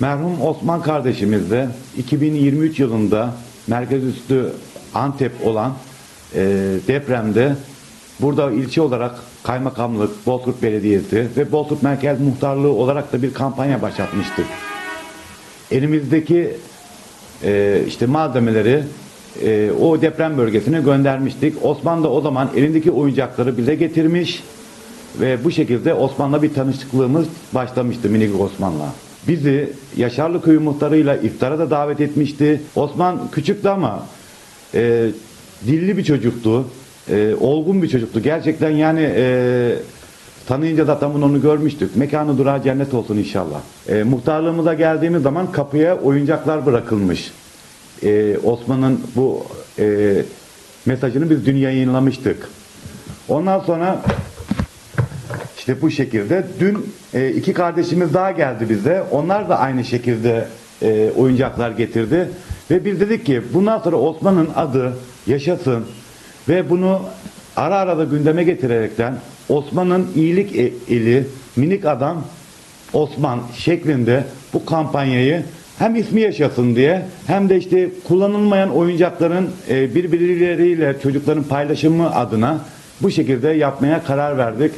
Merhum Osman kardeşimiz de 2023 yılında merkez üstü Antep olan e, depremde burada ilçe olarak kaymakamlık, Bozkurt Belediyesi ve Bozkurt Merkez Muhtarlığı olarak da bir kampanya başlatmıştık. Elimizdeki e, işte malzemeleri e, o deprem bölgesine göndermiştik. Osman da o zaman elindeki oyuncakları bize getirmiş ve bu şekilde Osman'la bir tanışıklığımız başlamıştı minik Osman'la. Bizi Yaşarlı Köyü muhtarıyla iftara da davet etmişti. Osman küçüktü ama e, dilli bir çocuktu. E, olgun bir çocuktu. Gerçekten yani e, tanıyınca zaten bunu onu görmüştük. Mekanı durağı cennet olsun inşallah. E, muhtarlığımıza geldiğimiz zaman kapıya oyuncaklar bırakılmış. E, Osman'ın bu e, mesajını biz dün yayınlamıştık. Ondan sonra işte bu şekilde. Dün e, iki kardeşimiz daha geldi bize. Onlar da aynı şekilde e, oyuncaklar getirdi. Ve biz dedik ki bundan sonra Osman'ın adı yaşasın. Ve bunu ara ara da gündeme getirerekten Osman'ın iyilik eli, minik adam Osman şeklinde bu kampanyayı hem ismi yaşasın diye hem de işte kullanılmayan oyuncakların e, birbirleriyle çocukların paylaşımı adına bu şekilde yapmaya karar verdik.